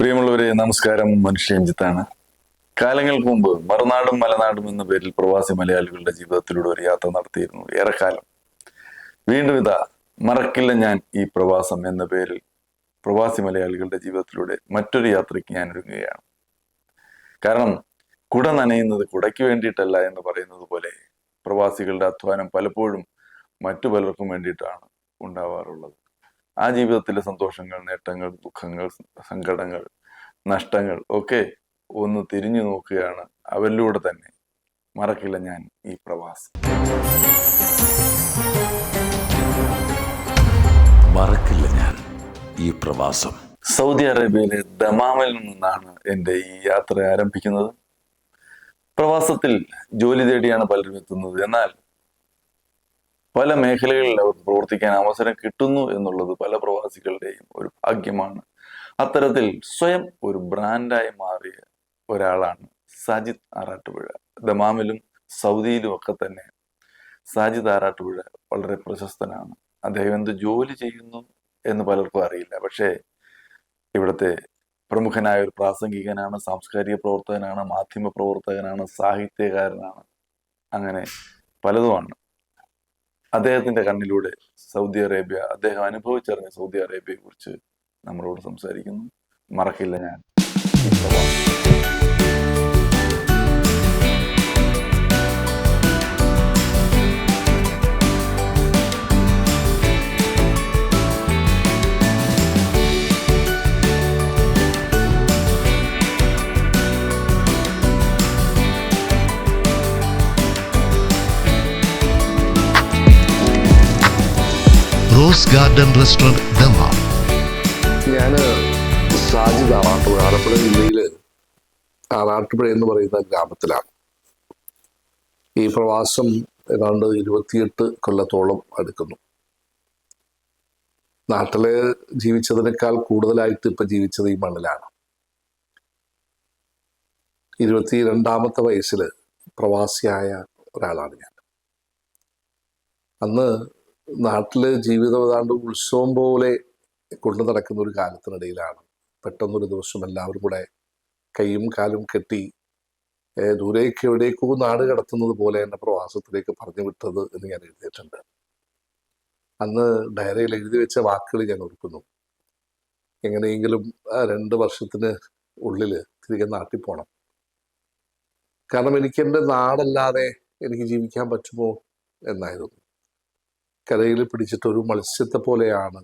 പ്രിയമുള്ളവരെ നമസ്കാരം. മനുഷ്യഞ്ചിത്താണ് കാലങ്ങൾക്ക് മുമ്പ് മറുനാടും മലനാടും എന്ന പേരിൽ പ്രവാസി മലയാളികളുടെ ജീവിതത്തിലൂടെ ഒരു യാത്ര നടത്തിയിരുന്നു. ഏറെക്കാലം. വീണ്ടും ഇതാ മറക്കില്ല ഞാൻ ഈ പ്രവാസം എന്ന പേരിൽ പ്രവാസി മലയാളികളുടെ ജീവിതത്തിലൂടെ മറ്റൊരു യാത്രയ്ക്ക് ഞാൻ ഒരുങ്ങുകയാണ്. കാരണം കുട നനയുന്നത് കുടയ്ക്ക് വേണ്ടിയിട്ടല്ല എന്ന് പറയുന്നത് പോലെ പ്രവാസികളുടെ അധ്വാനം പലപ്പോഴും മറ്റു പലർക്കും വേണ്ടിയിട്ടാണ് ഉണ്ടാവാറുള്ളത്. ആ ജീവിതത്തിലെ സന്തോഷങ്ങൾ നേട്ടങ്ങൾ ദുഃഖങ്ങൾ സങ്കടങ്ങൾ നഷ്ടങ്ങൾ ഒക്കെ ഒന്ന് തിരിഞ്ഞു നോക്കുകയാണ് അവരിലൂടെ തന്നെ. മറക്കില്ല ഞാൻ ഈ പ്രവാസം. മറക്കില്ല ഞാൻ ഈ പ്രവാസം. സൗദി അറേബ്യയിലെ ദമാമിൽ നിന്നാണ് എന്റെ ഈ യാത്ര ആരംഭിക്കുന്നത്. പ്രവാസത്തിൽ ജോലി തേടിയാണ് പലരും എത്തുന്നത്. എന്നാൽ പല മേഖലകളിൽ അവർക്ക് പ്രവർത്തിക്കാൻ അവസരം കിട്ടുന്നു എന്നുള്ളത് പല പ്രവാസികളുടെയും ഒരു ഭാഗ്യമാണ്. അത്തരത്തിൽ സ്വയം ഒരു ബ്രാൻഡായി മാറിയ ഒരാളാണ് സാജിദ് ആറാട്ടുപുഴ. ദമാമിലും സൗദിയിലും ഒക്കെ തന്നെ സാജിദ് ആറാട്ടുപുഴ വളരെ പ്രശസ്തനാണ്. അദ്ദേഹം എന്ത് ജോലി ചെയ്യുന്നു എന്ന് പലർക്കും അറിയില്ല. പക്ഷേ ഇവിടുത്തെ പ്രമുഖനായ ഒരു പ്രാസംഗികനാണ് സാംസ്കാരിക പ്രവർത്തകനാണ് മാധ്യമ പ്രവർത്തകനാണ് സാഹിത്യകാരനാണ്. അങ്ങനെ പലതുമാണ് അദ്ദേഹത്തിന്റെ കണ്ണിലൂടെ സൗദി അറേബ്യ അദ്ദേഹം അനുഭവിച്ചറിഞ്ഞ സൗദി അറേബ്യയെ കുറിച്ച് നമ്മളോട് സംസാരിക്കുന്നു. മറക്കില്ല ഞാൻ. റോസ് ഗാർഡൻ റെസ്റ്റോറന്റ് ദമാം ഞാൻ സാജിദ് ആറാട്ടുപുഴ ആലപ്പുഴ ജില്ലയിൽ ആറാട്ടുപുഴ എന്ന് പറയുന്ന ഗ്രാമത്തിലാണ്. ഈ പ്രവാസം ഏതാണ്ട് ഇരുപത്തിയെട്ട് കൊല്ലത്തോളം എടുക്കുന്നു നാട്ടിൽ ജീവിച്ചതിനേക്കാൾ കൂടുതലായിട്ട് ഇപ്പൊ ജീവിച്ചത് ഈ മണ്ണിലാണ്. ഇരുപത്തി രണ്ടാമത്തെ വയസ്സിൽ പ്രവാസിയായ ഒരാളാണ് ഞാൻ. അന്ന് നാട്ടിൽ ജീവിതം ഏതാണ്ട് ഉത്സവം പോലെ കൊണ്ടു നടക്കുന്ന ഒരു കാലത്തിനിടയിലാണ്. പെട്ടെന്നൊരു ദിവസം എല്ലാവരും കൂടെ കൈയും കാലും കെട്ടി ദൂരേക്ക് എവിടേക്കോ നാട് കടത്തുന്നത് പോലെ എന്നെ പ്രവാസത്തിലേക്ക് പറഞ്ഞു വിട്ടത് എന്ന് ഞാൻ എഴുതിയിട്ടുണ്ട്. അന്ന് ഡയറിയിൽ എഴുതി വെച്ച വാക്കുകൾ ഞാൻ ഓർക്കുന്നു. എങ്ങനെയെങ്കിലും രണ്ട് വർഷത്തിന് ഉള്ളിൽ തിരികെ നാട്ടിൽ പോകണം കാരണം എനിക്ക് എന്റെ നാടല്ലാതെ എനിക്ക് ജീവിക്കാൻ പറ്റുമോ എന്നായിരുന്നു. കരയിൽ പിടിച്ചിട്ട് ഒരു മത്സ്യത്തെ പോലെയാണ്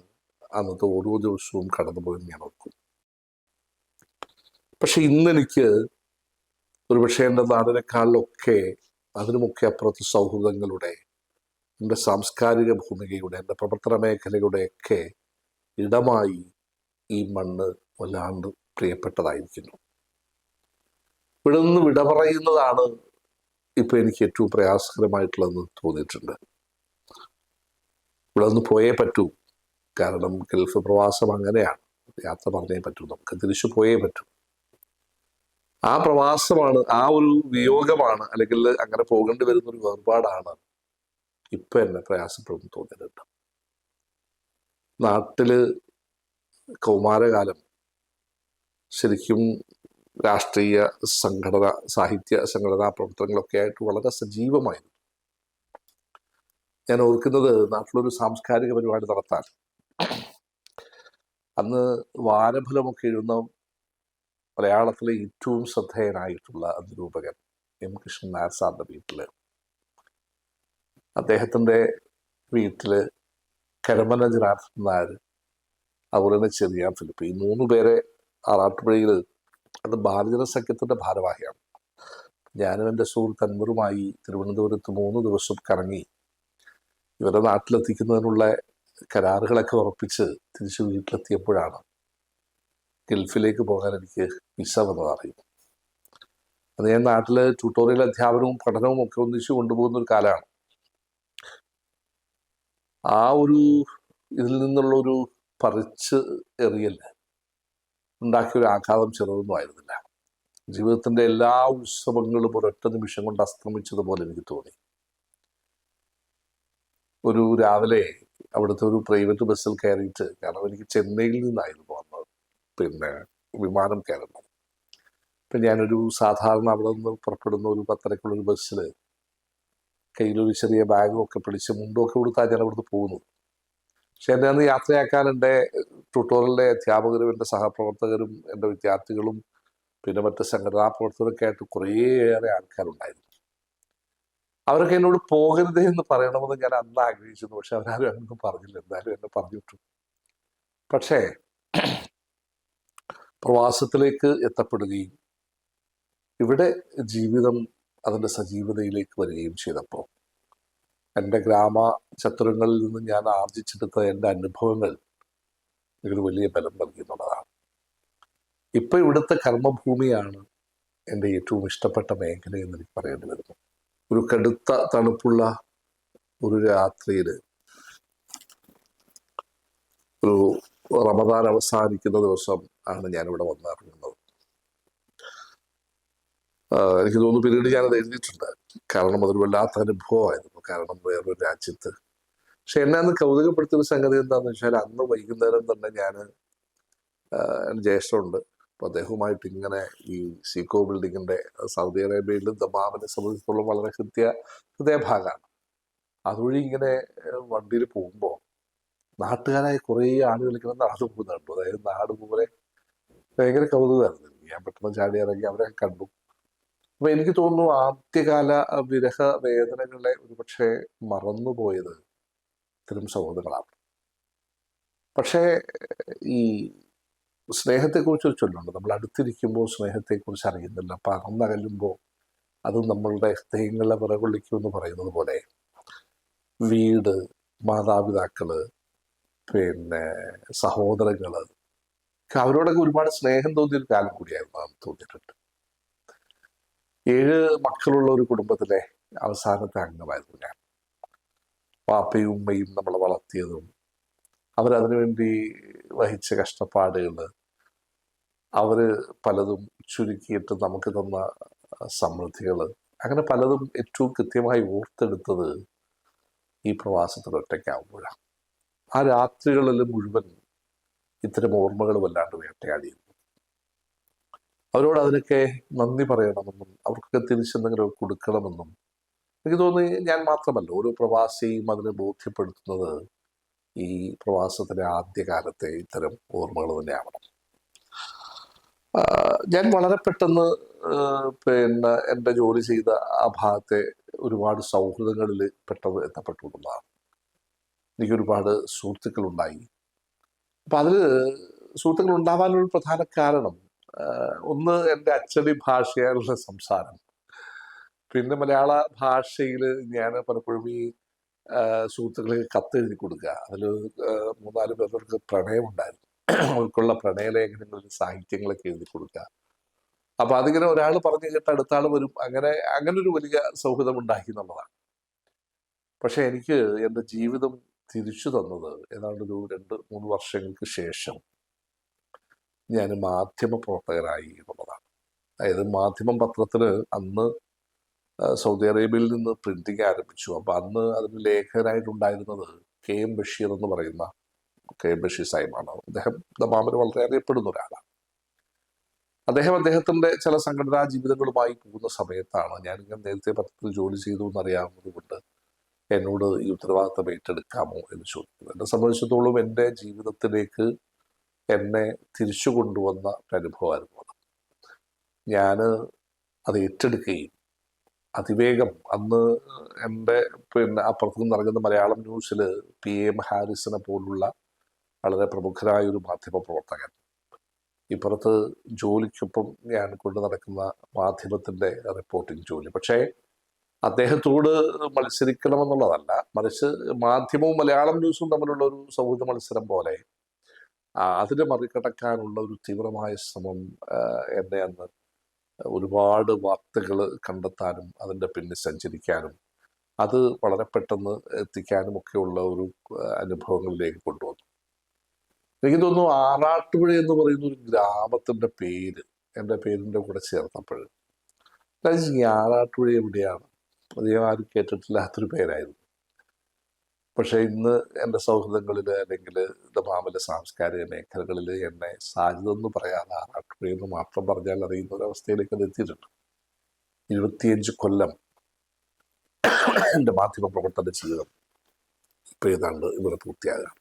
അന്നത്തെ ഓരോ ദിവസവും കടന്നുപോയെന്ന് ഞാൻ ഓർക്കും. പക്ഷെ ഇന്നെനിക്ക് ഒരുപക്ഷെ എന്റെ നാടിനേക്കാളിലൊക്കെ അതിനുമൊക്കെ അപ്പുറത്ത് സൗഹൃദങ്ങളുടെ എന്റെ സാംസ്കാരിക ഭൂമികയുടെ എന്റെ പ്രവർത്തന മേഖലയുടെയൊക്കെ ഇടമായി ഈ മണ്ണ് വല്ലാണ്ട് പ്രിയപ്പെട്ടതായിരിക്കുന്നു. ഇവിടെ നിന്ന് വിട പറയുന്നതാണ് ഇപ്പൊ എനിക്ക് ഏറ്റവും പ്രയാസകരമായിട്ടുള്ളതെന്ന് തോന്നിയിട്ടുണ്ട്. ഇവിടെ നിന്ന് പോയേ പറ്റൂ. കാരണം ഗൾഫ് പ്രവാസം അങ്ങനെയാണ്. യാത്ര പറഞ്ഞേ പറ്റൂ. നമുക്ക് തിരിച്ചു പോയേ പറ്റൂ. ആ പ്രവാസമാണ് ആ ഒരു വിയോഗമാണ് അല്ലെങ്കിൽ അങ്ങനെ പോകേണ്ടി വരുന്ന ഒരു വേർപാടാണ് ഇപ്പൊ എന്നെ പ്രയാസപ്പെടുന്നു തോന്നിയിട്ടുണ്ട് നാട്ടിൽ കൗമാരകാലം ശരിക്കും രാഷ്ട്രീയ സംഘടന സാഹിത്യ സംഘടനാ പ്രവർത്തനങ്ങളൊക്കെ ആയിട്ട് വളരെ സജീവമായിരുന്നു. ഞാൻ ഓർക്കുന്നത് നാട്ടിലൊരു സാംസ്കാരിക പരിപാടി നടത്താൻ. അന്ന് വാരഫലമൊക്കെ എഴുതുന്ന മലയാളത്തിലെ ഏറ്റവും ശ്രദ്ധേയനായിട്ടുള്ള നിരൂപകൻ എം കൃഷ്ണൻ നായർ സാറിന്റെ വീട്ടിൽ. അദ്ദേഹത്തിന്റെ വീട്ടിൽ കരമന ജനാർദ്ദൻ നായർ അതുപോലെ തന്നെ ചെറിയാൻ ഫിലിപ്പ് ഈ മൂന്ന് പേരെ ആറാട്ടുപുഴയിൽ അത് ബാലജന സഖ്യത്തിന്റെ ഭാരവാഹിയാണ്. ഞാനും എന്റെ സുഹൃത്ത് അൻവറുമായി തിരുവനന്തപുരത്ത് മൂന്ന് ദിവസം കറങ്ങി ഇവരെ നാട്ടിലെത്തിക്കുന്നതിനുള്ള കരാറുകളൊക്കെ ഉറപ്പിച്ച് തിരിച്ചു വീട്ടിലെത്തിയപ്പോഴാണ് ഗൾഫിലേക്ക് പോകാൻ എനിക്ക് വിസ വന്നത് അറിയും അത് ഞാൻ നാട്ടിൽ ട്യൂട്ടോറിയൽ അധ്യാപനവും പഠനവും ഒക്കെ ഒന്നിച്ചു കൊണ്ടുപോകുന്ന ഒരു കാലമാണ്. ആ ഒരു ഇതിൽ നിന്നുള്ള ഒരു പറിച്ച് എറിയൽ ഉണ്ടാക്കിയ ഒരു ആഘാതം ചെറുതൊന്നും ആയിരുന്നില്ല. ജീവിതത്തിന്റെ എല്ലാ ഉത്സവങ്ങളും ഒരൊറ്റ നിമിഷം കൊണ്ട് അസ്തമിച്ചതുപോലെ എനിക്ക് തോന്നി. ഒരു രാവിലെ അവിടുത്തെ ഒരു പ്രൈവറ്റ് ബസ്സിൽ കയറിയിട്ട് കാരണം എനിക്ക് ചെന്നൈയിൽ നിന്നായിരുന്നു വന്നത്. പിന്നെ വിമാനം കയറുന്നത്. അപ്പം ഞാനൊരു സാധാരണ അവിടെ നിന്ന് പുറപ്പെടുന്ന ഒരു പത്തരക്കുള്ള ഒരു ബസ്സിൽ കയ്യിലൊരു ചെറിയ ബാഗും ഒക്കെ പിടിച്ച് മുണ്ടൊക്കെ കൊടുത്താൽ ഞാൻ അവിടുന്ന് പോകുന്നത്. പക്ഷെ എന്നെ അന്ന് യാത്രയാക്കാൻ എന്റെ ട്യൂട്ടോറിയലിലെ അധ്യാപകരും എന്റെ സഹപ്രവർത്തകരും എന്റെ വിദ്യാർത്ഥികളും പിന്നെ മറ്റ് സംഘടനാ പ്രവർത്തകരൊക്കെ ആയിട്ട് കുറേയേറെ ആൾക്കാരുണ്ടായിരുന്നു. അവരൊക്കെ എന്നോട് പോകരുതേ എന്ന് പറയണമെന്ന് ഞാൻ അന്ന് ആഗ്രഹിച്ചിരുന്നു. പക്ഷെ അവരാരും അങ്ങൊന്നും പറഞ്ഞില്ല. എന്തായാലും എന്നെ പറഞ്ഞു വിട്ടു. പക്ഷേ പ്രവാസത്തിലേക്ക് എത്തപ്പെടുകയും ഇവിടെ ജീവിതം അതിന്റെ സജീവതയിലേക്ക് വരികയും ചെയ്തപ്പോൾ എന്റെ ഗ്രാമ ചത്തുരങ്ങളിൽ നിന്ന് ഞാൻ ആർജിച്ചെടുത്ത എന്റെ അനുഭവങ്ങൾ ഒരു വലിയ ബലം നൽകി എന്നുള്ളതാണ്. ഇപ്പം ഇവിടുത്തെ കർമ്മഭൂമിയാണ് എന്റെ ഏറ്റവും ഇഷ്ടപ്പെട്ട മേഖല എന്ന് എനിക്ക് പറയേണ്ടി വരുന്നു ഒരു കടുത്ത തണുപ്പുള്ള ഒരു രാത്രിയിൽ ഒരു റമദാൻ അവസാനിക്കുന്ന ദിവസം ആണ് ഞാനിവിടെ വന്നിറങ്ങുന്നത്. എനിക്ക് തോന്നുന്നു പിന്നീട് ഞാനത് എഴുതിയിട്ടുണ്ട്. കാരണം അതൊരു വല്ലാത്ത അനുഭവമായിരുന്നു. കാരണം വേറൊരു രാജ്യത്ത്. പക്ഷെ എന്നെ അന്ന് കൗതുകപ്പെടുത്തിയ സംഗതി എന്താണെന്ന് വെച്ചാൽ അന്ന് വൈകുന്നേരം തന്നെ ഞാൻ ജ്യേഷ്ഠമുണ്ട് അപ്പോൾ അദ്ദേഹവുമായിട്ട് ഇങ്ങനെ ഈ സീക്കോ ബിൽഡിങ്ങിന്റെ സൗദി അറേബ്യയിൽ ദമാമിനെ സംബന്ധിച്ചിടത്തോളം വളരെ ഹൃദയ ഹൃദയഭാഗമാണ് അതുവഴി ഇങ്ങനെ വണ്ടിയിൽ പോകുമ്പോൾ നാട്ടുകാരായ കുറേ ആളുകൾ ഇങ്ങനെ നടന്നു. പോകുന്നുണ്ട് അതായത് നാട് പോലെ ഭയങ്കര കൗതുകമായിരുന്നു. ഞാൻ പെട്ടെന്ന് ചാടി ഇറങ്ങി അവരെ കണ്ടു. അപ്പൊ എനിക്ക് തോന്നുന്നു ആദ്യകാല വിരഹ വേദനകളെ ഒരുപക്ഷെ മറന്നുപോയത് ഇത്തരം സൗഹൃദങ്ങളാണ് പക്ഷേ ഈ സ്നേഹത്തെക്കുറിച്ച് ഒരു ചൊല്ലുണ്ട്. നമ്മൾ അടുത്തിരിക്കുമ്പോൾ സ്നേഹത്തെക്കുറിച്ച് അറിയുന്നില്ല. പറന്നകലുമ്പോൾ അത് നമ്മളുടെ ഹൃദയങ്ങളെ വിറകൊള്ളിക്കുമെന്ന് പറയുന്നത് പോലെ വീട് മാതാപിതാക്കൾ പിന്നെ സഹോദരങ്ങൾ അവരോടൊക്കെ ഒരുപാട് സ്നേഹം തോന്നിയ ഒരു കാലം കൂടിയായിരുന്നു അത് തോന്നിയിട്ടുണ്ട്. ഏഴ് മക്കളുള്ള ഒരു കുടുംബത്തിലെ അവസാനത്തെ അംഗമായിരുന്നു ഞാൻ. പാപ്പയും ഉമ്മയും നമ്മളെ വളർത്തിയതും അവരതിനു വേണ്ടി വഹിച്ച കഷ്ടപ്പാടുകൾ അവർ പലതും ചുരുക്കിയിട്ട് നമുക്ക് തന്ന സമൃദ്ധികൾ അങ്ങനെ പലതും ഏറ്റവും കൃത്യമായി ഓർത്തെടുത്തത് ഈ പ്രവാസത്തിൽ ഒറ്റയ്ക്കാവുമ്പോഴാണ് ആ രാത്രികളിൽ മുഴുവൻ ഇത്തരം ഓർമ്മകൾ വല്ലാണ്ട് വേട്ടയാടിയിരുന്നു. അവരോട് അതിനൊക്കെ നന്ദി പറയണമെന്നും അവർക്കൊക്കെ തിരിച്ചെന്തെങ്കിലും കൊടുക്കണമെന്നും എനിക്ക് തോന്നി ഞാൻ മാത്രമല്ല ഓരോ പ്രവാസിയും അതിനെ ബോധ്യപ്പെടുത്തുന്നത് ഈ പ്രവാസത്തിന്റെ ആദ്യകാലത്തെ ഇത്തരം ഓർമ്മകൾ തന്നെയാവണം ഞാൻ വളരെ പെട്ടെന്ന് പിന്നെ എന്റെ ജോലി ചെയ്ത ആ ഭാഗത്തെ ഒരുപാട് സൗഹൃദങ്ങളിൽ പെട്ടെന്ന് എത്തപ്പെട്ടു എന്നുള്ളതാണ്. എനിക്ക് ഒരുപാട് സുഹൃത്തുക്കളുണ്ടായി. അപ്പം അതിൽ സുഹൃത്തുക്കൾ ഉണ്ടാവാനൊരു പ്രധാന കാരണം ഒന്ന് എന്റെ അച്ചടി ഭാഷയായുള്ള സംസാരം. പിന്നെ മലയാള ഭാഷയിൽ ഞാൻ പലപ്പോഴും ഈ ആഹ് കത്ത് കത്തെഴുതി കൊടുക്കുക. അതിൽ മൂന്നാൽ പേർക്ക് പ്രണയമുണ്ടായിരുന്നു. അവർക്കുള്ള പ്രണയലേഖനങ്ങളിൽ സാഹിത്യങ്ങളൊക്കെ എഴുതി കൊടുക്കുക. അപ്പോൾ അതിങ്ങനെ ഒരാൾ പറഞ്ഞു കേട്ട് അടുത്ത ആൾ വരും. അങ്ങനെ അങ്ങനെ ഒരു വലിയ സൗഹൃദം ഉണ്ടാക്കി എന്നുള്ളതാണ്. പക്ഷേ എനിക്ക് എന്റെ ജീവിതം തിരിച്ചു തന്നത് ഏതാണ്ട് ഒരു രണ്ട് മൂന്ന് വർഷങ്ങൾക്ക് ശേഷം ഞാൻ മാധ്യമ പ്രവർത്തകരായി എന്നുള്ളതാണ്. അതായത് മാധ്യമം പത്രത്തിൽ അന്ന് സൗദി അറേബ്യയിൽ നിന്ന് പ്രിന്റിങ് ആരംഭിച്ചു. അപ്പോൾ അന്ന് അതിന് ലേഖകനായിട്ടുണ്ടായിരുന്നത് കെ എം ബഷീർ എന്ന് പറയുന്ന കെ എം ബഷീർ സാഹിബാണ്. അദ്ദേഹം ദമാമിന് വളരെ അറിയപ്പെടുന്ന ഒരാളാണ്. അദ്ദേഹം അദ്ദേഹത്തിന്റെ ചില സംഘടനാ ജീവിതങ്ങളുമായി പോകുന്ന സമയത്താണ് ഞാൻ ഇങ്ങനെ നേരത്തെ പത്രത്തിൽ ജോലി ചെയ്തു എന്നറിയാവുന്നത് കൊണ്ട് എന്നോട് ഈ ഉത്തരവാദിത്തം ഏറ്റെടുക്കാമോ എന്ന് ചോദിക്കുന്നത് എന്നെ സംബന്ധിച്ചിടത്തോളം എന്റെ ജീവിതത്തിലേക്ക് എന്നെ തിരിച്ചു കൊണ്ടുവന്ന ഒരു അനുഭവമായിരുന്നു അത്. ഞാൻ അത് ഏറ്റെടുക്കുകയും അതിവേഗം അന്ന് എന്റെ പിന്നെ അപ്പുറത്തു നിന്ന് ഇറങ്ങുന്ന മലയാളം ന്യൂസിൽ പി എം ഹാരിസിനെ പോലുള്ള വളരെ പ്രമുഖരായ ഒരു മാധ്യമ പ്രവർത്തകൻ. ഇപ്പുറത്ത് ജോലിക്കൊപ്പം ഞാൻ കൊണ്ടു നടക്കുന്ന മാധ്യമത്തിന്റെ റിപ്പോർട്ടിംഗ് ജോലി. പക്ഷേ അദ്ദേഹത്തോട് മത്സരിക്കണമെന്നുള്ളതല്ല മറിച്ച് മാധ്യമവും മലയാളം ന്യൂസും തമ്മിലുള്ള ഒരു സൗഹൃദ മത്സരം പോലെ അതിനെ മറികടക്കാനുള്ള ഒരു തീവ്രമായ ശ്രമം എന്നെ അന്ന് ഒരുപാട് വാർത്തകൾ കണ്ടെത്താനും അതിന്റെ പിന്നിൽ സഞ്ചരിക്കാനും അത് വളരെ പെട്ടെന്ന് എത്തിക്കാനും ഒക്കെയുള്ള ഒരു അനുഭവങ്ങളിലേക്ക് കൊണ്ടുവന്നു. എനിക്ക് തോന്നുന്നു ആറാട്ടുപുഴ എന്ന് പറയുന്ന ഒരു ഗ്രാമത്തിന്റെ പേര് എന്റെ പേരിന്റെ കൂടെ ഈ ആറാട്ടുപുഴ എവിടെയാണ്? അധികം ആരും കേട്ടിട്ടില്ലാത്തൊരു പേരായിരുന്നു. പക്ഷെ ഇന്ന് എന്റെ സൗഹൃദങ്ങളിൽ അല്ലെങ്കിൽ ദമാമിലെ സാംസ്കാരിക മേഖലകളിൽ എന്നെ സാധ്യത പറയാതെ ആറാട്ടുപുഴയെന്ന് മാത്രം പറഞ്ഞാൽ അറിയുന്ന ഒരവസ്ഥയിലേക്ക് അത് എത്തിയിട്ടുണ്ട്. ഇരുപത്തിയഞ്ച് കൊല്ലം എന്റെ മാധ്യമ പ്രവർത്തന ജീവിതം ഇപ്പം ഏതാണ്ട് ഇവിടെ പൂർത്തിയാകാം.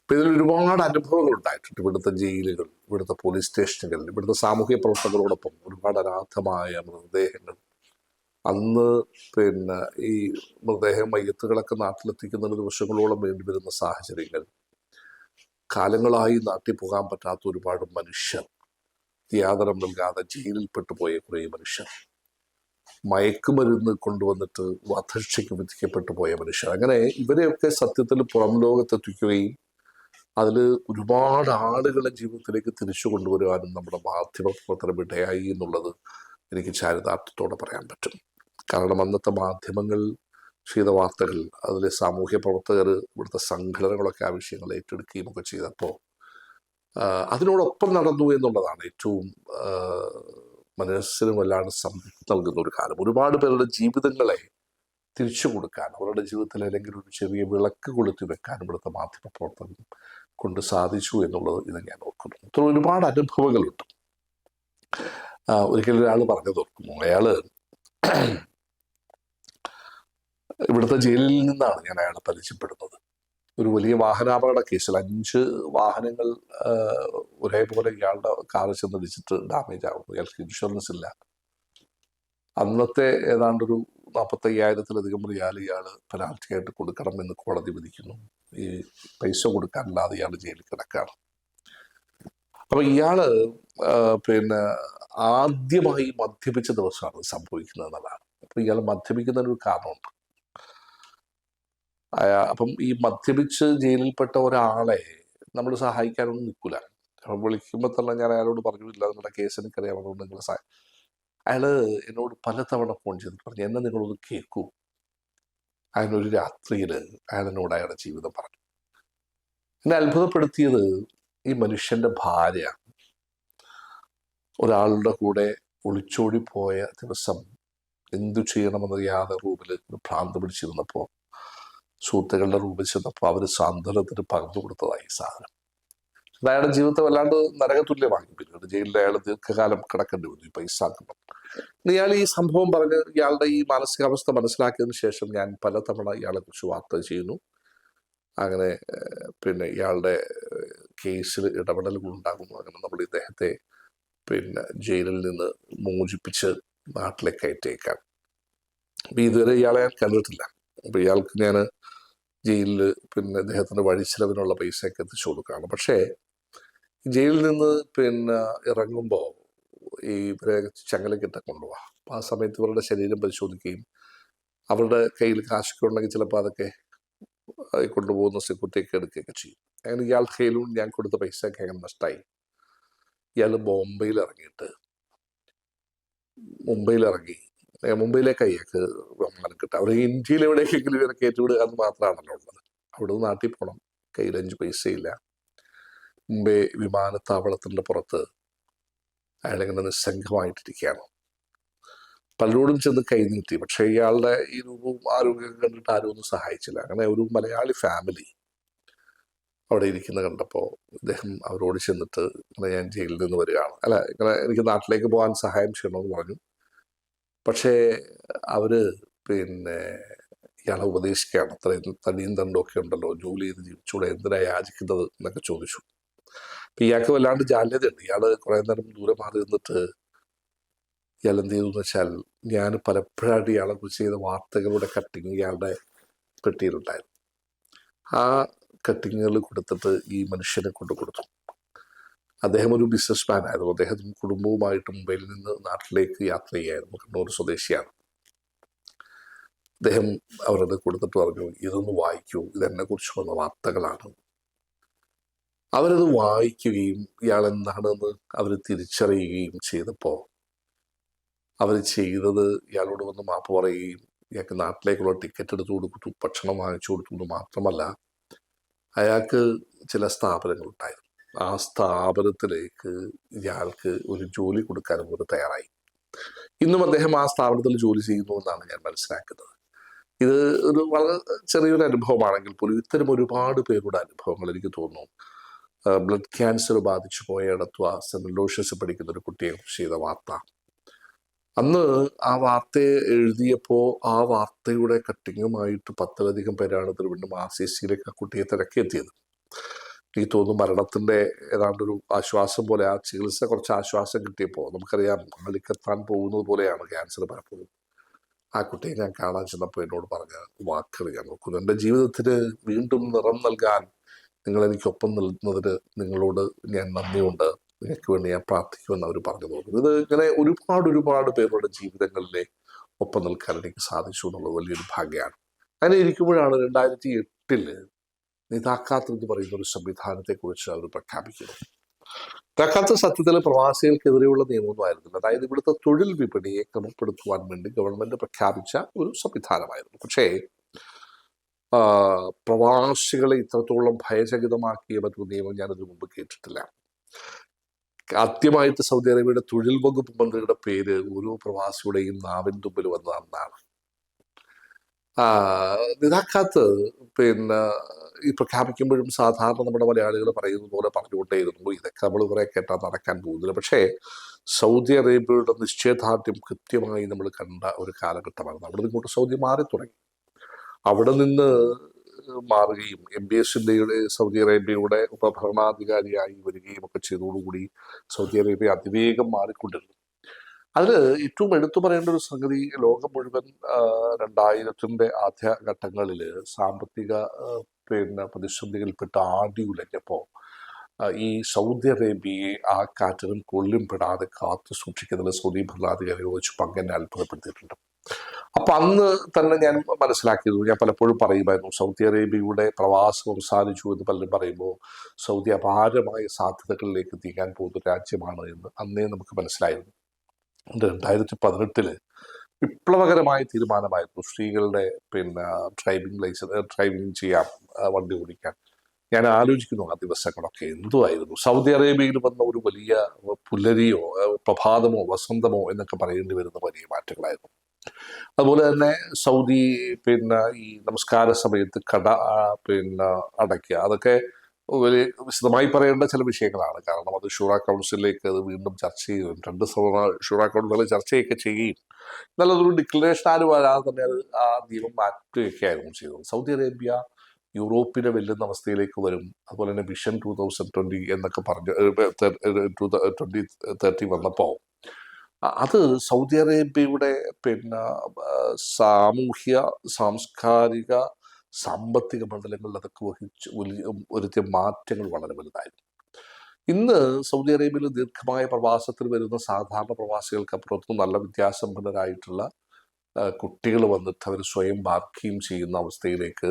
അപ്പം ഇതിൽ ഒരുപാട് അനുഭവങ്ങൾ ഉണ്ടായിട്ടുണ്ട്. ഇവിടുത്തെ ജയിലുകൾ ഇവിടുത്തെ പോലീസ് സ്റ്റേഷനുകൾ ഇവിടുത്തെ സാമൂഹ്യ പ്രവർത്തകരോടൊപ്പം ഒരുപാട് അനാഥമായ മൃതദേഹങ്ങൾ അന്ന് പിന്നെ ഈ മൃതദേഹം മയ്യത്തുകളൊക്കെ നാട്ടിലെത്തിക്കുന്നതിന് ദിവസങ്ങളോളം വേണ്ടി വരുന്ന സാഹചര്യങ്ങൾ. കാലങ്ങളായി നാട്ടിൽ പോകാൻ പറ്റാത്ത ഒരുപാട് മനുഷ്യർ യാതനം നൽകാതെ ജയിലിൽ പെട്ടുപോയ കുറേ മനുഷ്യർ മയക്കുമരുന്ന് കൊണ്ടുവന്നിട്ട് വധശിക്ഷയ്ക്ക് വിധിക്കപ്പെട്ടു പോയ മനുഷ്യർ. അങ്ങനെ ഇവരെയൊക്കെ സത്യത്തിൽ പുറം ലോകത്തെത്തിക്കുകയും അതിൽ ഒരുപാട് ആളുകളെ ജീവിതത്തിലേക്ക് തിരിച്ചു കൊണ്ടുവരുവാനും നമ്മുടെ മാധ്യമ പ്രവർത്തനം ഇടയായി എന്നുള്ളത് എനിക്ക് ചാരിതാർത്ഥത്തോടെ പറയാൻ പറ്റും. കാരണം അന്നത്തെ മാധ്യമങ്ങൾ ചെയ്ത വാർത്തകൾ അതിലെ സാമൂഹ്യ പ്രവർത്തകർ ഇവിടുത്തെ സംഘടനകളൊക്കെ ആ വിഷയങ്ങൾ ഏറ്റെടുക്കുകയും ഒക്കെ ചെയ്തപ്പോൾ അതിനോടൊപ്പം നടന്നു എന്നുള്ളതാണ് ഏറ്റവും മനസ്സിനും വല്ലാണ്ട് സംതൃപ്തി നൽകുന്ന ഒരു കാലം. ഒരുപാട് പേരുടെ ജീവിതങ്ങളെ തിരിച്ചു കൊടുക്കാൻ അവരുടെ ജീവിതത്തിൽ അല്ലെങ്കിൽ ഒരു ചെറിയ വിളക്ക് കൊളുത്തി വെക്കാൻ ഇവിടുത്തെ മാധ്യമ പ്രവർത്തനം കൊണ്ട് സാധിച്ചു എന്നുള്ളത് ഇത് ഞാൻ ഓർക്കുന്നു. ഇത്ര ഒരുപാട് അനുഭവങ്ങളുണ്ട്. ഒരിക്കലും ഒരാൾ പറഞ്ഞത് ഓർക്കുന്നു. അയാൾ ഇവിടുത്തെ ജയിലിൽ നിന്നാണ് ഞാൻ അയാളെ പരിചയപ്പെടുന്നത്. ഒരു വലിയ വാഹനാപകട കേസിൽ അഞ്ച് വാഹനങ്ങൾ ഒരേപോലെ ഇയാളുടെ കാറ് ചെന്നിടിച്ചിട്ട് ഡാമേജ് ആകുന്നു ഇയാൾക്ക് ഇൻഷുറൻസ് ഇല്ല. അന്നത്തെ ഏതാണ്ടൊരു നാൽപ്പത്തയ്യായിരത്തിലധികം റിയാൽ ഇയാൾ പെനാൽറ്റി ആയിട്ട് കൊടുക്കണം എന്ന് കോടതി വിധിക്കുന്നു. ഈ പൈസ കൊടുക്കാനില്ലാതെ ഇയാൾ ജയിലിൽ കിടക്കാണ് അപ്പൊ ഇയാൾ പിന്നെ ആദ്യമായി മദ്യപിച്ച ദിവസമാണ് സംഭവിക്കുന്നത് എന്നുള്ളതാണ്. അപ്പൊ ഇയാൾ മദ്യപിക്കുന്നതിന് ഒരു കാരണമുണ്ട്. അപ്പം ഈ മദ്യപിച്ച് ജയിലിൽപ്പെട്ട ഒരാളെ നമ്മൾ സഹായിക്കാനൊന്നും നിൽക്കില്ല അപ്പം വിളിക്കുമ്പോൾ തന്നെ ഞാൻ അയാളോട് പറഞ്ഞില്ല നിങ്ങളുടെ കേസ് എനിക്കറിയാം അതുകൊണ്ട് നിങ്ങൾ സഹായം അയാൾ എന്നോട് പലതവണ ഫോൺ ചെയ്തിട്ട് പറഞ്ഞു എന്നെ നിങ്ങളൊന്ന് കേൾക്കൂ അയാളൊരു രാത്രിയിൽ അയാൾ എന്നോട് അയാളുടെ ജീവിതം പറഞ്ഞു. എന്നെ അത്ഭുതപ്പെടുത്തിയത് ഈ മനുഷ്യന്റെ ഭാര്യ. ഒരാളുടെ കൂടെ ഒളിച്ചോടി പോയ ദിവസം എന്തു ചെയ്യണമെന്ന് ചെയ്യണമെന്നറിയാതെ റൂമിൽ ഭ്രാന്ത് പിടിച്ചിരുന്നപ്പോൾ സുഹൃത്തുക്കളുടെ റൂമിൽ ചെന്നപ്പോൾ അവർ സാന്ത്വനത്തിന് പകർന്നു കൊടുത്തതായി സാധനം. അയാളുടെ ജീവിതത്തെ വല്ലാണ്ട് നരകതുല്യമാക്കി. പിന്നീട് ജയിലിൽ അയാൾ ദീർഘകാലം കിടക്കേണ്ടി വന്നു ഈ പൈസ ഇയാൾ ഈ സംഭവം പറഞ്ഞ് ഇയാളുടെ ഈ മാനസികാവസ്ഥ മനസ്സിലാക്കിയതിന് ശേഷം ഞാൻ പലതവണ ഇയാളെ കുറിച്ച് വാർത്ത ചെയ്യുന്നു. അങ്ങനെ പിന്നെ ഇയാളുടെ കേസിൽ ഇടപെടലുകൾ ഉണ്ടാകുന്നു. അങ്ങനെ നമ്മൾ ഇദ്ദേഹത്തെ പിന്നെ ജയിലിൽ നിന്ന് മോചിപ്പിച്ച് നാട്ടിലേക്ക് കയറ്റേക്കാം അപ്പൊ ഇതുവരെ ഇയാളെ ഞാൻ കണ്ടിട്ടില്ല. അപ്പൊ ഇയാൾക്ക് ഞാൻ ജയിലിൽ പിന്നെ അദ്ദേഹത്തിന്റെ വഴിച്ചിലവിനുള്ള പൈസയൊക്കെ എത്തിച്ചു കൊടുക്കുകയാണ്. പക്ഷേ ജയിലിൽ നിന്ന് പിന്നെ ഇറങ്ങുമ്പോൾ ഈ ഇവരെ ചങ്ങലക്കിട്ട കൊണ്ടുപോവാം. ആ സമയത്ത് ഇവരുടെ ശരീരം പരിശോധിക്കുകയും അവരുടെ കയ്യിൽ കാശൊക്കെ ഉണ്ടെങ്കിൽ ചിലപ്പോൾ അതൊക്കെ കൊണ്ടുപോകുന്ന സെക്യൂരിറ്റിയൊക്കെ എടുക്കുകയൊക്കെ ചെയ്യും. അങ്ങനെ ഇയാളുടെ കയ്യിലും ഞാൻ കൊടുത്ത പൈസയൊക്കെ അങ്ങനെ നഷ്ടമായി ഇയാൾ ബോംബെയിൽ ഇറങ്ങിയിട്ട് മുംബൈയിൽ ഇറങ്ങി ഏ, മുംബൈയിലേക്ക് അയ്യേക്ക് ബഹുമാനം കിട്ടുക അവർ ഇന്ത്യയിൽ എവിടേക്കെങ്കിലും ഇവരെ കയറ്റിവിടുക എന്ന് മാത്രമാണല്ലോ ഉള്ളത്. അവിടെ നിന്ന് നാട്ടിൽ പോകണം കയ്യിൽ അഞ്ച് പൈസയില്ല. മുംബൈ വിമാനത്താവളത്തിന്റെ പുറത്ത് അയാളിങ്ങനെ നിസ്സംഗമായിട്ടിരിക്കുകയാണ്. പലരോടും ചെന്ന് കൈനീട്ടി പക്ഷേ ഇയാളുടെ ഈ രൂപവും ആരോഗ്യം കണ്ടിട്ട് ആരും ഒന്നും സഹായിച്ചില്ല. അങ്ങനെ ഒരു മലയാളി ഫാമിലി അവിടെ ഇരിക്കുന്ന കണ്ടപ്പോൾ ഇദ്ദേഹം അവരോട് ചെന്നിട്ട് ഇങ്ങനെ ഞാൻ ജയിലിൽ നിന്ന് വരികയാണ്. അല്ല ഇങ്ങനെ എനിക്ക് നാട്ടിലേക്ക് പോകാൻ സഹായം ചെയ്യണമെന്ന് പറഞ്ഞു. പക്ഷേ അവർ പിന്നെ ഇയാളെ ഉപദേശിക്കുകയാണ്. അത്രയും തടിയും തണ്ടൊക്കെ ഉണ്ടല്ലോ. ജോലി ചെയ്ത് ജീവിച്ചൂടെ എന്തിനാ യാചിക്കുന്നത് എന്നൊക്കെ ചോദിച്ചു. അപ്പം ഇയാൾക്ക് വല്ലാണ്ട് ജാല്യതയുണ്ട് ഇയാൾ കുറേ നേരം ദൂരെ മാറി നിന്നിട്ട് ഇയാൾ എന്ത് ചെയ്തു എന്ന് വെച്ചാൽ ഞാൻ പലപ്പോഴായിട്ട് ഇയാളെ കുറിച്ച് ചെയ്ത വാർത്തകളുടെ കട്ടിങ് ഇയാളുടെ പെട്ടിയിലുണ്ടായിരുന്നു. ആ കട്ടിങ്ങുകൾ കൊടുത്തിട്ട് ഈ മനുഷ്യനെ കൊണ്ട് കൊടുത്തു. അദ്ദേഹം ഒരു ബിസിനസ് മാൻ ആയിരുന്നു. അദ്ദേഹം കുടുംബവുമായിട്ട് മുംബൈയിൽ നിന്ന് നാട്ടിലേക്ക് യാത്ര ചെയ്യായിരുന്നു. കണ്ണൂർ സ്വദേശിയാണ്. അദ്ദേഹം അവരത് കൊടുത്തിട്ട് പറഞ്ഞു ഇതൊന്ന് വായിക്കൂ. ഇതെന്നെ കുറിച്ച് വന്ന വാർത്തകളാണ്. അവരത് വായിക്കുകയും ഇയാൾ എന്താണെന്ന് അവർ തിരിച്ചറിയുകയും ചെയ്തപ്പോൾ അവർ ചെയ്തത് ഇയാളോട് വന്ന് മാപ്പ് പറയുകയും ഇയാൾക്ക് നാട്ടിലേക്കുള്ള ടിക്കറ്റ് എടുത്തു കൊടുത്തു ഭക്ഷണം വാങ്ങിച്ചു കൊടുത്തു മാത്രമല്ല അയാൾക്ക് ചില സ്ഥാപനങ്ങൾ ഉണ്ടായിരുന്നു ആ സ്ഥാപനത്തിലേക്ക് ഇയാൾക്ക് ഒരു ജോലി കൊടുക്കാനും ഒരു തയ്യാറായി. ഇന്നും അദ്ദേഹം ആ സ്ഥാപനത്തിൽ ജോലി ചെയ്യുന്നു എന്നാണ് ഞാൻ മനസ്സിലാക്കുന്നത്. ഇത് ഒരു വളരെ ചെറിയൊരു അനുഭവമാണെങ്കിൽ പോലും ഇത്തരം ഒരുപാട് പേരുടെ അനുഭവങ്ങൾ എനിക്ക് തോന്നുന്നു. ബ്ലഡ് ക്യാൻസർ ബാധിച്ചു പോയ ഇടത്വ സെന്റ് പഠിക്കുന്ന ഒരു കുട്ടിയെ കുറിച്ച് ചെയ്ത വാർത്ത. അന്ന് ആ വാർത്തയെ എഴുതിയപ്പോൾ ആ വാർത്തയുടെ കട്ടിങ്ങുമായിട്ട് പത്തിലധികം പേരാണ് വീണ്ടും ആർ സി സിയിലേക്ക് ആ കുട്ടിയെ തിരക്കിയെത്തിയത് എനിക്ക് തോന്നുന്നു മരണത്തിന്റെ ഏതാണ്ടൊരു ആശ്വാസം പോലെ ആ ചികിത്സ കുറച്ച് ആശ്വാസം കിട്ടിയപ്പോൾ നമുക്കറിയാം അളിക്കെത്താൻ പോകുന്നത് പോലെയാണ് ക്യാൻസർ പലപ്പോഴും. ആ കുട്ടിയെ ഞാൻ കാണാൻ ചെന്നപ്പോൾ എന്നോട് പറഞ്ഞ വാക്കുകൾ ഞാൻ നോക്കുന്നു എന്റെ ജീവിതത്തിന് വീണ്ടും നിറം നൽകാൻ നിങ്ങൾ എനിക്കൊപ്പം നിൽക്കുന്നതിന് നിങ്ങളോട് ഞാൻ നന്ദിയുണ്ട്. നിങ്ങൾക്ക് വേണ്ടി ഞാൻ പ്രാർത്ഥിക്കുമെന്ന് അവർ പറഞ്ഞു തോന്നുന്നു ഇത് ഇങ്ങനെ ഒരുപാട് ഒരുപാട് പേരുടെ ജീവിതങ്ങളിലെ ഒപ്പം നിൽക്കാൻ എനിക്ക് സാധിച്ചു എന്നുള്ളത് വലിയൊരു ഭാഗ്യമാണ്. അങ്ങനെ ഇരിക്കുമ്പോഴാണ് രണ്ടായിരത്തി എട്ടിൽ നിതാക്കാത്ത് എന്ന് പറയുന്ന ഒരു സംവിധാനത്തെക്കുറിച്ച് അവർ പ്രഖ്യാപിക്കുന്നു. തക്കാത്ത സത്യത്തിൽ പ്രവാസികൾക്കെതിരെയുള്ള നിയമമൊന്നും ആയിരുന്നില്ല അതായത് ഇവിടുത്തെ തൊഴിൽ വിപണിയെ ക്രമപ്പെടുത്തുവാൻ വേണ്ടി ഗവൺമെന്റ് പ്രഖ്യാപിച്ച ഒരു സംവിധാനമായിരുന്നു. പക്ഷേ പ്രവാസികളെ ഇത്രത്തോളം ഭയചകിതമാക്കിയ മറ്റൊരു നിയമം ഞാൻ ഇതിനു മുമ്പ് കേട്ടിട്ടില്ല. ആദ്യമായിട്ട് സൗദി അറേബ്യയുടെ തൊഴിൽ വകുപ്പ് മന്ത്രിയുടെ പേര് ഓരോ പ്രവാസിയുടെയും നാവിൻ തുമ്പിൽ വന്നതാണെന്നാണ് ഇതാക്കാത്ത് പിന്നെ ഈ പ്രഖ്യാപിക്കുമ്പോഴും സാധാരണ നമ്മുടെ മലയാളികൾ പറയുന്നത് പോലെ പറഞ്ഞുകൊണ്ടേയിരുന്നു. ഇതൊക്കെ നമ്മൾ ഇവരെ കേട്ടാൽ നടക്കാൻ പോകുന്നില്ല. പക്ഷേ സൗദി അറേബ്യയുടെ നിശ്ചയദാർഢ്യം കൃത്യമായി നമ്മൾ കണ്ട ഒരു കാലഘട്ടമാണ്. അവിടെ നിങ്ങോട്ട് സൗദി മാറി തുടങ്ങി. അവിടെ നിന്ന് മാറുകയും എം ബി എസ് ഇന്ത്യയുടെ സൗദി അറേബ്യയുടെ ഉപഭരണാധികാരിയായി വരികയും ഒക്കെ ചെയ്തതോടുകൂടി സൗദി അറേബ്യ അതിവേഗം മാറിക്കൊണ്ടിരുന്നു. അതിൽ ഏറ്റവും എടുത്തു പറയേണ്ട ഒരു സംഗതി ലോകം മുഴുവൻ രണ്ടായിരത്തിന്റെ ആദ്യ ഘട്ടങ്ങളിൽ സാമ്പത്തിക പിന്നെ പ്രതിസന്ധികളിൽപ്പെട്ട് ആടി ഉലഞ്ഞപ്പോൾ ഈ സൗദി അറേബ്യയെ ആ കാറ്റിനും കൊള്ളും പെടാതെ കാത്തു സൂക്ഷിക്കുന്നതിൽ സൗദി ഭരണാധികാരികൾ വെച്ച് പങ്കെന്നെ അത്ഭുതപ്പെടുത്തിയിട്ടുണ്ട്. അപ്പൊ അന്ന് തന്നെ ഞാൻ മനസ്സിലാക്കിയത് ഞാൻ പലപ്പോഴും പറയുമായിരുന്നു സൗദി അറേബ്യയുടെ പ്രവാസം അവസാനിച്ചു എന്ന് പലരും പറയുമ്പോൾ സൗദി അപാരമായ സാധ്യതകളിലേക്ക് നീങ്ങാൻ പോകുന്ന രാജ്യമാണ് എന്ന് അന്നേ നമുക്ക് മനസ്സിലായിരുന്നു. രണ്ടായിരത്തി പതിനെട്ടിൽ വിപ്ലവകരമായ തീരുമാനമായിരുന്നു സ്ത്രീകളുടെ പിന്നെ ഡ്രൈവിംഗ് ലൈസൻസ് ഡ്രൈവിംഗ് ചെയ്യാം വണ്ടി ഓടിക്കാൻ. ഞാൻ ആലോചിക്കുന്നു ആ ദിവസങ്ങളൊക്കെ എന്തുമായിരുന്നു സൗദി അറേബ്യയിൽ വന്ന ഒരു വലിയ പുലരിയോ പ്രഭാതമോ വസന്തമോ എന്നൊക്കെ പറയേണ്ടി വരുന്ന വലിയ മാറ്റങ്ങളായിരുന്നു. അതുപോലെ തന്നെ സൗദി പിന്നെ ഈ നമസ്കാര സമയത്ത് കട പിന്നെ അടയ്ക്കുക അതൊക്കെ വിശദമായി പറയേണ്ട ചില വിഷയങ്ങളാണ്. കാരണം അത് ഷൂറ കൗൺസിലിലേക്ക് അത് വീണ്ടും ചർച്ച ചെയ്യുകയും രണ്ട് തവണ ഷൂറ കൗൺസിലിൽ ചർച്ചയൊക്കെ ചെയ്യുകയും അതൊരു ഡിക്ലറേഷൻ ആരും വരാതെ തന്നെ അത് ആ നിയമം മാറ്റുകയൊക്കെ ആയിരുന്നു ചെയ്തത്. സൗദി അറേബ്യ യൂറോപ്പിനെ വെല്ലുന്ന അവസ്ഥയിലേക്ക് വരും. അതുപോലെ തന്നെ വിഷൻ ടൂ തൗസൻഡ് ട്വന്റി എന്നൊക്കെ പറഞ്ഞ് ട്വന്റി തേർട്ടി വന്നപ്പോൾ അത് സൗദി അറേബ്യയുടെ പിന്നെ സാമൂഹ്യ സാംസ്കാരിക സാമ്പത്തിക മണ്ഡലങ്ങളിൽ അതൊക്കെ വഹിച്ച് വരുത്തിയ മാറ്റങ്ങൾ വളരെ വലുതായിരുന്നു. ഇന്ന് സൗദി അറേബ്യയിൽ ദീർഘമായ പ്രവാസത്തിൽ വരുന്ന സാധാരണ പ്രവാസികൾക്ക് അപ്പുറത്തും നല്ല വിദ്യാസമ്പന്നരായിട്ടുള്ള കുട്ടികൾ വന്നിട്ട് അവർ സ്വയം ബാർക്കിയും ചെയ്യുന്ന അവസ്ഥയിലേക്ക്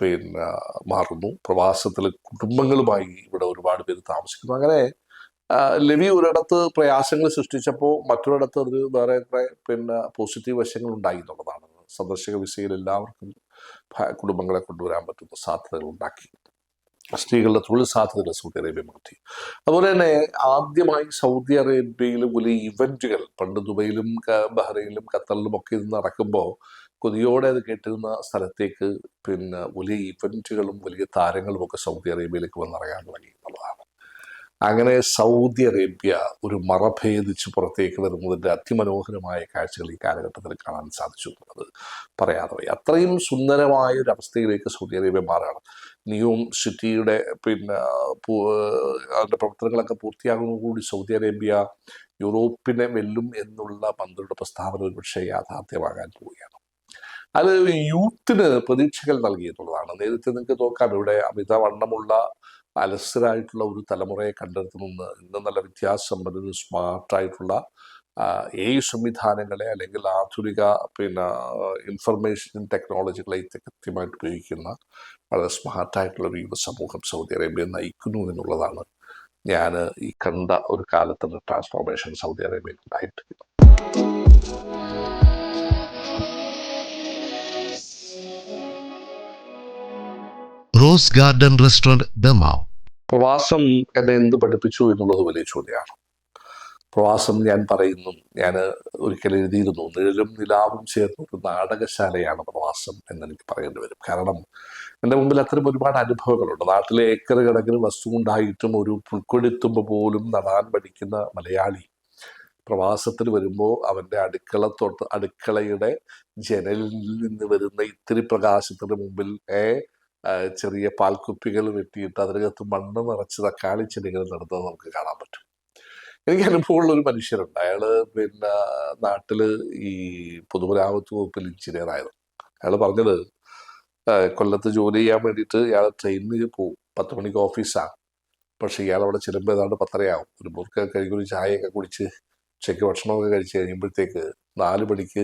പിന്നെ മാറുന്നു. പ്രവാസത്തിൽ കുടുംബങ്ങളുമായി ഇവിടെ ഒരുപാട് പേര് താമസിക്കുന്നു. അങ്ങനെ ലവി ഒരിടത്ത് പ്രയാസങ്ങൾ സൃഷ്ടിച്ചപ്പോൾ മറ്റൊരിടത്ത് അതിന് വേറെ പിന്നെ പോസിറ്റീവ് വശങ്ങൾ ഉണ്ടായി എന്നുള്ളതാണ്. സന്ദർശക വിസയിൽ എല്ലാവർക്കും കുടുംബങ്ങളെ കൊണ്ടുവരാൻ പറ്റുന്ന സാധ്യതകൾ ഉണ്ടാക്കി. സ്ത്രീകളുടെ തൊഴിൽ സാധ്യതകൾ സൗദി അറേബ്യ മാറ്റി. അതുപോലെ തന്നെ ആദ്യമായി സൗദി അറേബ്യയിൽ വലിയ ഇവന്റുകൾ പണ്ട് ദുബൈയിലും ബഹ്റൈനിലും ഖത്തറിലും ഒക്കെ ഇത് നടക്കുമ്പോൾ കൊതിയോടെ അത് കേട്ടിരുന്ന സ്ഥലത്തേക്ക് പിന്നെ വലിയ ഇവന്റുകളും വലിയ താരങ്ങളും ഒക്കെ സൗദി അറേബ്യയിലേക്ക് വന്നിറങ്ങാൻ തുടങ്ങി. അങ്ങനെ സൗദി അറേബ്യ ഒരു മറഭേദിച്ച് പുറത്തേക്ക് വരുന്നതിന്റെ അതിമനോഹരമായ കാഴ്ചകൾ ഈ കാലഘട്ടത്തിൽ കാണാൻ സാധിച്ചു എന്നുള്ളത് പറയാതെ വയ്യ അത്രയും സുന്ദരമായ ഒരു അവസ്ഥയിലേക്ക് സൗദി അറേബ്യ മാറുകയാണ് നിയോം സിറ്റിയുടെ പിന്നെ അതിന്റെ പ്രവർത്തനങ്ങളൊക്കെ പൂർത്തിയാകുന്നതോടുകൂടി സൗദി അറേബ്യ യൂറോപ്പിനെ വെല്ലും എന്നുള്ള പന്ത്രണ്ട് പ്രസ്താവന ഒരുപക്ഷെ യാഥാർത്ഥ്യമാകാൻ പോവുകയാണ്. അത് യൂത്തിന് പ്രതീക്ഷകൾ നൽകിയിട്ടുള്ളതാണ് നേരത്തെ നിങ്ങൾക്ക് നോക്കാം ഇവിടെ അമിതവണ്ണമുള്ള അലസരായിട്ടുള്ള ഒരു തലമുറയെ കണ്ടെത്തുമെന്ന് ഇന്ന് നല്ല വിദ്യാസമ്പന്നരും സ്മാർട്ടായിട്ടുള്ള എ സംവിധാനങ്ങളെ അല്ലെങ്കിൽ ആധുനിക പിന്നെ ഇൻഫർമേഷൻ ടെക്നോളജികളെ കൃത്യമായിട്ട് ഉപയോഗിക്കുന്ന വളരെ സ്മാർട്ടായിട്ടുള്ള ഒരു യുവസമൂഹം സൗദി അറേബ്യ നയിക്കുന്നു എന്നുള്ളതാണ് ഞാൻ ഈ കണ്ട ഒരു കാലത്തുള്ള ട്രാൻസ്ഫോർമേഷൻ സൗദി അറേബ്യയിൽ ഉണ്ടായിട്ട് റോസ് ഗാർഡൻ റെസ്റ്റോറന്റ് മാവ് പ്രവാസം എന്നെ എന്ത് പഠിപ്പിച്ചു എന്നുള്ളത് വലിയ ചോദ്യമാണ്. പ്രവാസം ഞാൻ പറയുന്നു ഞാൻ ഒരിക്കൽ എഴുതിയിരുന്നു. നിഴലും നിലാവും ചേർന്ന ഒരു നാടകശാലയാണ് പ്രവാസം എന്ന് എന്നെനിക്ക് പറയേണ്ടി വരും. കാരണം എന്റെ മുമ്പിൽ അത്തരം ഒരുപാട് അനുഭവങ്ങളുണ്ട്. നാട്ടിലെ ഏക്കർ കണക്കിന് വസ്തു ഉണ്ടായിട്ടും ഒരു പുൽക്കൊടിത്തുമ്പ് പോലും നടാൻ പഠിക്കുന്ന മലയാളി പ്രവാസത്തിൽ വരുമ്പോൾ അവന്റെ അടുക്കള തൊട്ട് അടുക്കളയുടെ ജനലിൽ നിന്ന് വരുന്ന ഇത്തിരി പ്രകാശത്തിന് മുമ്പിൽ ഏ ചെറിയ പാൽക്കുപ്പികൾ വെട്ടിയിട്ട് അതിനകത്ത് മണ്ണ് നിറച്ച് തക്കാളി ചെടികൾ നടത്തുന്നത് നമുക്ക് കാണാൻ പറ്റും. എനിക്ക് അനുഭവമുള്ള ഒരു മനുഷ്യരുണ്ട്. അയാൾ പിന്നെ നാട്ടിൽ ഈ പൊതുമരാമത്ത് വകുപ്പിൽ എഞ്ചിനീയർ ആയിരുന്നു അയാൾ പറഞ്ഞത് കൊല്ലത്ത് ജോലി ചെയ്യാൻ വേണ്ടിയിട്ട് ഇയാൾ ട്രെയിനിൽ പോകും പത്ത് മണിക്ക് ഓഫീസാണ് പക്ഷെ ഇയാൾ അവിടെ ചെല്ലുമ്പോൾ ഏതാണ്ട് പത്തരയാവും. ഒരു മുറുക്ക കഴിക്കുന്ന ചായയൊക്കെ കുടിച്ച് ഉച്ചയ്ക്ക് ഭക്ഷണമൊക്കെ കഴിച്ച് കഴിയുമ്പോഴത്തേക്ക് നാല് മണിക്ക്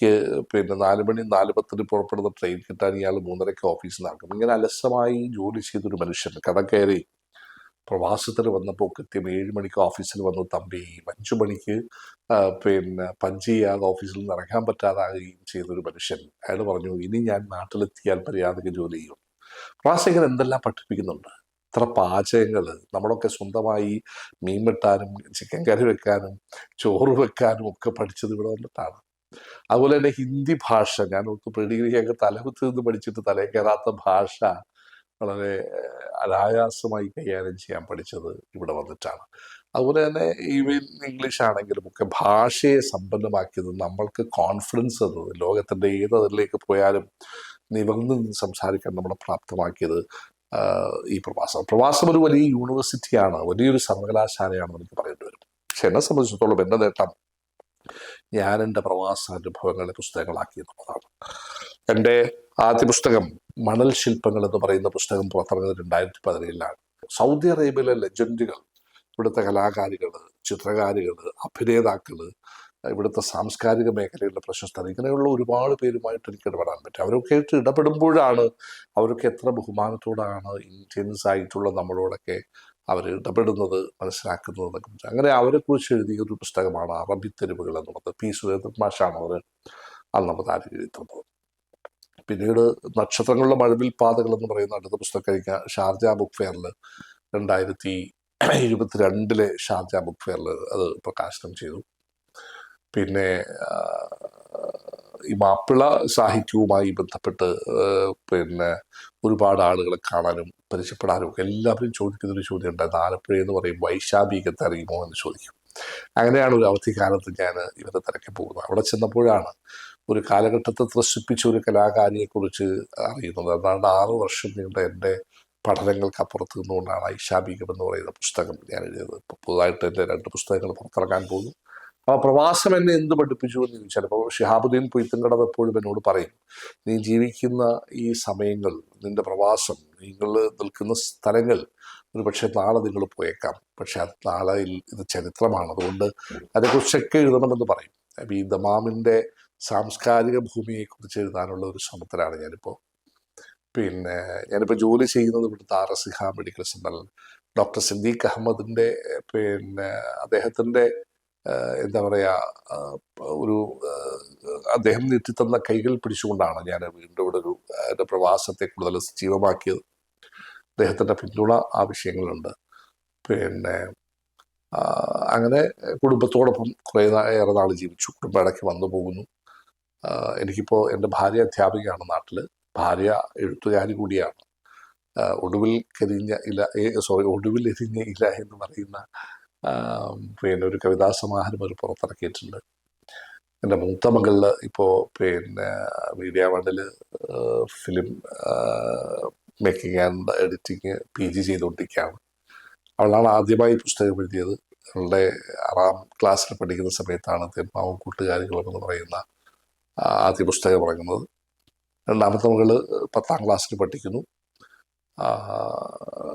ജോലിക്ക് പിന്നെ നാല് മണി നാല് പത്തിന് പുറപ്പെടുന്ന ട്രെയിൻ കിട്ടാൻ ഇയാൾ മൂന്നരയ്ക്ക് ഓഫീസിൽ നിന്നാക്കും ഇങ്ങനെ അലസമായി ജോലി ചെയ്തൊരു മനുഷ്യൻ കട കയറി പ്രവാസത്തിൽ വന്നപ്പോൾ കൃത്യം ഏഴ് മണിക്ക് ഓഫീസിൽ വന്നു. തമ്പി അഞ്ചു മണിക്ക് പിന്നെ പഞ്ച് ചെയ്യാതെ ഓഫീസിൽ നിന്ന് ഇറങ്ങാൻ പറ്റാതാകുകയും ചെയ്തൊരു മനുഷ്യൻ. അയാൾ പറഞ്ഞു ഇനി ഞാൻ നാട്ടിലെത്തിയാൽ മര്യാദയ്ക്ക് ജോലി ചെയ്യും. പ്രവാസികൾ എന്തെല്ലാം പഠിപ്പിക്കുന്നുണ്ട്? ഇത്ര പാചകങ്ങൾ നമ്മളൊക്കെ സ്വന്തമായി മീൻ വെട്ടാനും ചിക്കൻ കറി വെക്കാനും ചോറ് വെക്കാനും ഒക്കെ പഠിച്ചത് ഇവിടെ വന്നിട്ടാണ്. അതുപോലെ തന്നെ ഹിന്ദി ഭാഷ. ഞാൻ ഓർത്ത് പ്രീഡിഗ്രിയൊക്കെ തലകുത്ത് നിന്ന് പഠിച്ചിട്ട് തലേ കയറാത്ത ഭാഷ വളരെ അനായാസമായി കൈകാര്യം ചെയ്യാൻ പഠിച്ചത് ഇവിടെ വന്നിട്ടാണ്. അതുപോലെ തന്നെ ഈവൻ ഇംഗ്ലീഷ് ആണെങ്കിലും ഒക്കെ ഭാഷയെ സമ്പന്നമാക്കിയത് നമ്മൾക്ക് കോൺഫിഡൻസ് തന്നത് ലോകത്തിന്റെ ഏത് അതിലേക്ക് പോയാലും നിവർന്ന് സംസാരിക്കാൻ നമ്മളെ പ്രാപ്തമാക്കിയത് ഈ പ്രവാസം. പ്രവാസം ഒരു വലിയ യൂണിവേഴ്സിറ്റിയാണ് വലിയൊരു സർവകലാശാലയാണെന്ന് എനിക്ക് പറയേണ്ടി വരും. പക്ഷെ എന്നെ സംബന്ധിച്ചിടത്തോളം എന്റെ നേട്ടം ഞാൻ എന്റെ പ്രവാസ അനുഭവങ്ങളെ പുസ്തകങ്ങളാക്കി എന്നുള്ളതാണ്. എന്റെ ആദ്യ പുസ്തകം മണൽ ശില്പങ്ങൾ എന്ന് പറയുന്ന പുസ്തകം പുറത്തിറങ്ങുന്നത് രണ്ടായിരത്തി പതിനേഴിലാണ് സൗദി അറേബ്യയിലെ ലെജൻഡുകൾ ഇവിടുത്തെ കലാകാരികൾ ചിത്രകാരികൾ അഭിനേതാക്കൾ ഇവിടുത്തെ സാംസ്കാരിക മേഖലയിലെ പ്രശസ്തർ ഇങ്ങനെയുള്ള ഒരുപാട് പേരുമായിട്ട് എനിക്ക് ഇടപെടാൻ പറ്റും. അവരൊക്കെ ആയിട്ട് ഇടപെടുമ്പോഴാണ് അവരൊക്കെ എത്ര ബഹുമാനത്തോടാണ് ഇന്ത്യൻസ് ആയിട്ടുള്ള നമ്മളോടൊക്കെ അവർ ഇടപെടുന്നത് മനസ്സിലാക്കുന്നത് എന്നൊക്കെ അങ്ങനെ അവരെക്കുറിച്ച് എഴുതിയ ഒരു പുസ്തകമാണ് അറബി തെരുവുകൾ എന്നുള്ളത് പി. സുരേന്ദ്രൻ മാഷാണ് അവർ അന്ന് നമുക്ക് ആദ്യം എഴുതി തന്നത് പിന്നീട് നക്ഷത്രങ്ങളുടെ മഴവിൽ പാതകൾ എന്ന് പറയുന്ന അടുത്ത പുസ്തകം കഴിഞ്ഞ ഷാർജ ബുക്ക് ഫെയറിൽ രണ്ടായിരത്തി ഇരുപത്തിരണ്ടിലെ ഷാർജ ബുക്ക് ഫെയറിൽ അത് പ്രകാശനം ചെയ്തു. പിന്നെ ഈ മാപ്പിള സാഹിത്യവുമായി ബന്ധപ്പെട്ട് പിന്നെ ഒരുപാട് ആളുകളെ കാണാനും പരിചയപ്പെടാനും ഒക്കെ എല്ലാവരും ചോദിക്കുന്ന ഒരു ചോദ്യം ഉണ്ടായിരുന്നു ആലപ്പുഴ എന്ന് പറയും വൈശാഖികത്തെ അറിയുമോ? എന്ന് ചോദിക്കും. അങ്ങനെയാണ് ഒരു അവധിക്കാലത്ത് ഞാൻ ഇവരെ തിരക്കി പോകുന്നത്. അവിടെ ചെന്നപ്പോഴാണ് ഒരു കാലഘട്ടത്തെ ത്രസിപ്പിച്ച ഒരു കലാകാരിയെക്കുറിച്ച് അറിയുന്നത്. അതാണ് ആറു വർഷം നീണ്ട എന്റെ പഠനങ്ങൾക്ക് അപ്പുറത്ത് നിന്നുകൊണ്ടാണ് ഐഷാബീകം എന്ന് പറയുന്ന പുസ്തകം ഞാൻ എഴുതിയത്. ഇപ്പോൾ പുതുതായിട്ട് എന്റെ രണ്ട് പുസ്തകങ്ങൾ പുറത്തിറങ്ങാൻ പോകുന്നു. ആ പ്രവാസം എന്നെ എന്ത് പഠിപ്പിച്ചു എന്ന് ചോദിച്ചാൽ ഇപ്പോൾ ഷിഹാബുദ്ദീൻ പൊയ്ത്തുങ്കടവ് എപ്പോഴും എന്നോട് പറയും നീ ജീവിക്കുന്ന ഈ സമയങ്ങൾ നിന്റെ പ്രവാസം നിങ്ങൾ നിൽക്കുന്ന സ്ഥലങ്ങൾ ഒരു പക്ഷേ നാളെ നിങ്ങൾ പോയേക്കാം. പക്ഷെ അത് നാളെ ഇത് ചരിത്രമാണ്. അതുകൊണ്ട് അതേക്കുറിച്ചൊക്കെ എഴുതണമെന്ന് പറയും. ഈ ദമാമിന്റെ സാംസ്കാരിക ഭൂമിയെക്കുറിച്ച് എഴുതാനുള്ള ഒരു ശ്രമത്തിലാണ് ഞാനിപ്പോൾ. പിന്നെ ഞാനിപ്പോൾ ജോലി ചെയ്യുന്നത് ഇവിടുത്തെ ആർ എസ് സിഹ മെഡിക്കൽ സെന്ററിൽ ഡോക്ടർ സിദ്ദീഖ് അഹമ്മദിന്റെ പിന്നെ അദ്ദേഹത്തിന്റെ എന്താ പറയുക ഒരു അദ്ദേഹം നീട്ടിത്തന്ന കൈകൾ പിടിച്ചുകൊണ്ടാണ് ഞാൻ വീണ്ടും ഇവിടെ ഒരു എന്റെ പ്രവാസത്തെ കൂടുതൽ സജീവമാക്കിയത്. അദ്ദേഹത്തിന്റെ പിന്തുണ ആവശ്യങ്ങളുണ്ട് പിന്നെ അങ്ങനെ കുടുംബത്തോടൊപ്പം കുറേ ഏറെ നാൾ ജീവിച്ചു. കുടുംബം ഇടയ്ക്ക് വന്നു പോകുന്നു. എനിക്കിപ്പോൾ എന്റെ ഭാര്യ അധ്യാപികയാണ് നാട്ടിൽ ഭാര്യ എഴുത്തുകാരി കൂടിയാണ്. ഒടുവിൽ കരിഞ്ഞ ഇല സോറി ഒടുവിൽ എരിഞ്ഞ ഇല എന്ന് പറയുന്ന പിന്നെ ഒരു കവിതാ സമാഹാരം ഒരു പുറത്തിറക്കിയിട്ടുണ്ട്. എന്റെ മൂത്ത മകളിൽ ഇപ്പോൾ പിന്നെ മീഡിയ വേൾഡിൽ film making and editing P G ചെയ്തുകൊണ്ടിരിക്കുകയാണ്. അവളാണ് ആദ്യമായി പുസ്തകം എഴുതിയത്. അവളുടെ ആറാം ക്ലാസ്സിൽ പഠിക്കുന്ന സമയത്താണ് തെമ്മാവും കൂട്ടുകാരികളും എന്ന് പറയുന്ന ആദ്യ പുസ്തകം ഇറങ്ങുന്നത്. രണ്ടാമത്തെ മകൾ പത്താം ക്ലാസ്സിൽ പഠിക്കുന്നു.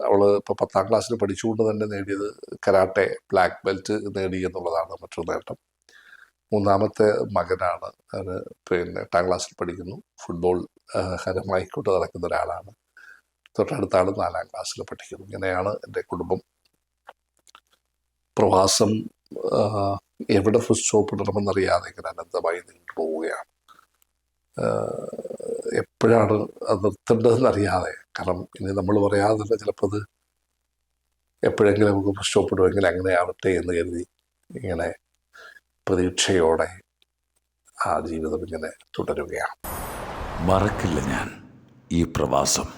അവൾ ഇപ്പോൾ പത്താം ക്ലാസ്സിൽ പഠിച്ചുകൊണ്ട് തന്നെ നേടിയത് കരാട്ടെ ബ്ലാക്ക് ബെൽറ്റ് നേടി എന്നുള്ളതാണ് മറ്റൊരു നേട്ടം. മൂന്നാമത്തെ മകനാണ്. പിന്നെ എട്ടാം ക്ലാസ്സിൽ പഠിക്കുന്നു. ഫുട്ബോൾ ഹരമായിക്കൊണ്ട് നടക്കുന്ന ഒരാളാണ്. തൊട്ടടുത്താണ് നാലാം ക്ലാസ്സിൽ പഠിക്കുന്നത്. ഇങ്ങനെയാണ് എന്റെ കുടുംബം. പ്രവാസം എവിടെ ഫുഡ് സ്റ്റോപ്പ് ഇടണമെന്നറിയാതെ ഇങ്ങനെ അനന്തമായി നീണ്ടു പോവുകയാണ്. എപ്പോഴാണ് അത് നിർത്തേണ്ടതെന്ന് അറിയാതെ കാരണം ഇനി നമ്മൾ പറയാതെ തന്നെ ചിലപ്പോൾ അത് എപ്പോഴെങ്കിലും നമുക്ക് പുഷ്ടപ്പെടുമെങ്കിൽ അങ്ങനെ ആവട്ടെ എന്ന് കരുതി ഇങ്ങനെ പ്രതീക്ഷയോടെ ആ ജീവിതം ഇങ്ങനെ തുടരുകയാണ്. മറക്കില്ല ഞാൻ ഈ പ്രവാസം.